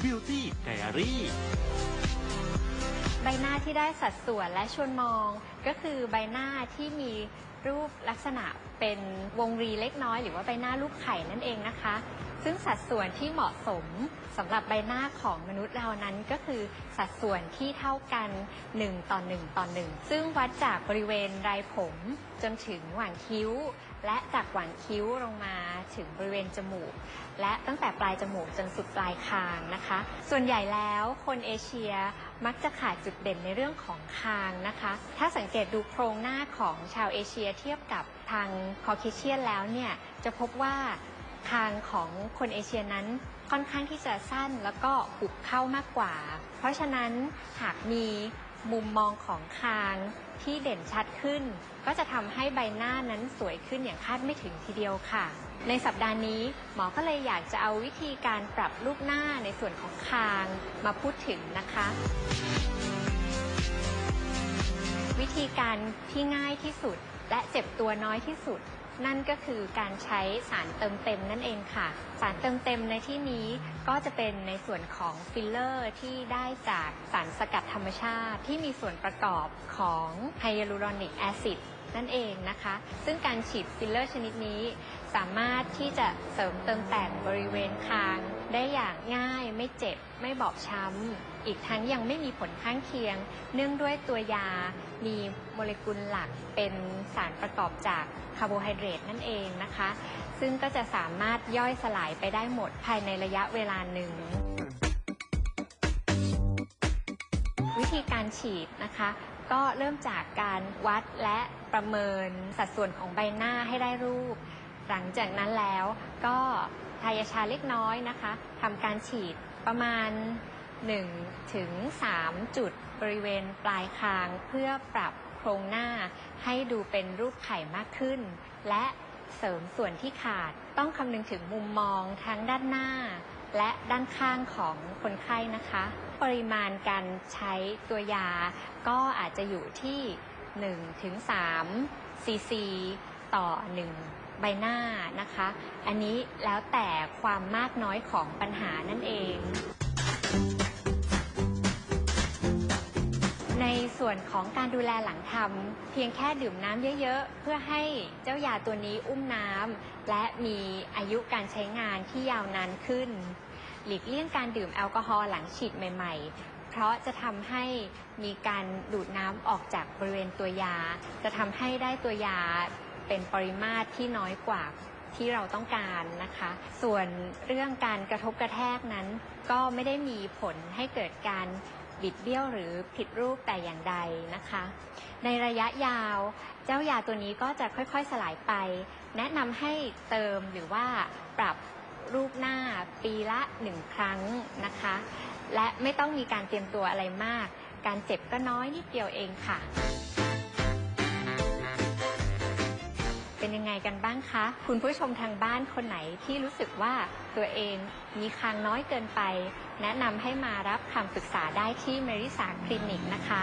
Beauty Diary ใบหน้าที่ได้สัดส่วนและชวนมอง ก็คือใบหน้าที่มีรูปลักษณะเป็นวงรีเล็กน้อย หรือว่าใบหน้ารูปไข่นั่นเองนะคะ ซึ่งสัดส่วนที่เหมาะสมสำหรับใบหน้าของมนุษย์เรานั้นก็คือสัดส่วนที่เท่ากัน 1 ต่อ 1 ต่อ 1 ซึ่งวัดจากบริเวณไรผม จนถึงหว่างคิ้ว และจากหว่างคิ้วลงมาถึงบริเวณจมูก และตั้งแต่ปลายจมูกจนสุดปลายคางนะคะ ส่วนใหญ่แล้วคนเอเชีย มักจะขาดจุดเด่นในเรื่องของคางนะคะ ถ้าสังเกตดูโครงหน้าของชาวเอเชียเทียบกับทางคอเคเชียนแล้วเนี่ยจะพบว่าคางของคนเอเชียนั้นค่อนข้างที่จะสั้นแล้วก็หุบเข้ามากกว่า เพราะฉะนั้นหากมี มุมมองของคางที่เด่นชัดขึ้น ก็จะทำให้ใบหน้านั้นสวยขึ้นอย่างคาดไม่ถึงทีเดียวค่ะ ในสัปดาห์นี้หมอก็เลยอยากจะเอาวิธีการปรับรูปหน้าในส่วนของคางมาพูดถึงนะคะ วิธีการที่ง่ายที่สุดและเจ็บตัวน้อยที่สุด นั่นก็คือการใช้สารเติมเต็มนั่นเองค่ะ สารเติมเต็มในที่นี้ก็จะเป็นในส่วนของฟิลเลอร์ที่ได้จากสารสกัดธรรมชาติ ที่มีส่วนประกอบของไฮยาลูรอนิกแอซิด นั่นเองนะคะ ซึ่งการฉีดฟิลเลอร์ชนิดนี้ สามารถที่จะเสริมเติมแต่งบริเวณคาง ได้อย่างง่ายไม่เจ็บ ไม่บอบช้ำ อีกทั้งยังไม่มีผลข้างเคียง เนื่องด้วยตัวยามีโมเลกุลหลักเป็นสารประกอบจากคาร์โบไฮเดรตนั่นเองนะคะ ซึ่งก็จะสามารถย่อยสลายไปได้หมดภายในระยะเวลาหนึ่งวิธีการฉีดนะคะ ก็เริ่มจากการวัดและประเมินสัดส่วนของใบหน้าให้ได้รูป หลังจากนั้นแล้วก็ทายาชาเล็กน้อยนะคะทำการฉีดประมาณ1ถึง3จุดบริเวณปลายคาง เพื่อปรับโครงหน้าให้ดูเป็นรูปไข่มากขึ้น และเสริมส่วนที่ขาดต้องคำนึงถึงมุมมองทั้งด้านหน้า และด้านข้างของคนไข้นะคะ ปริมาณการใช้ตัวยา ก็อาจจะอยู่ที่1ถึง3ซีซีต่อ 1 ใบหน้านะคะ อันนี้แล้วแต่ความมากน้อยของปัญหานั่นเอง วนของการดูแลหลังทำเพียงแค่ดื่มน้ำเยอะๆ เพื่อให้เจ้ายาตัวนี้อุ้มน้ำและมีอายุการใช้งานที่ยาวนานขึ้น หลีกเลี่ยงการดื่มแอลกอฮอล์หลังฉีดใหม่ ๆ เพราะจะทำให้มีการดูดน้ำออกจากบริเวณตัวยา จะทำให้ได้ตัวยาเป็นปริมาตรที่น้อยกว่าที่เราต้องการนะคะ ส่วนเรื่องการกระทบกระแทกนั้น ก็ไม่ได้มีผลให้เกิดการ บิดเบี้ยวหรือผิดรูปแต่อย่างใดนะคะ ในระยะยาวเจ้ายาตัวนี้ก็จะค่อยๆสลายไป แนะนำให้เติมหรือว่าปรับรูปหน้าปีละหนึ่งครั้งนะคะ และไม่ต้องมีการเตรียมตัวอะไรมาก การเจ็บก็น้อยนิดเดียวเองค่ะ เป็นยังไงกันบ้างคะ คุณผู้ชมทางบ้านคนไหนที่รู้สึกว่าตัวเองมีคางน้อยเกินไป แนะนำให้มารับคำปรึกษาได้ที่เมริสาคลินิกนะคะ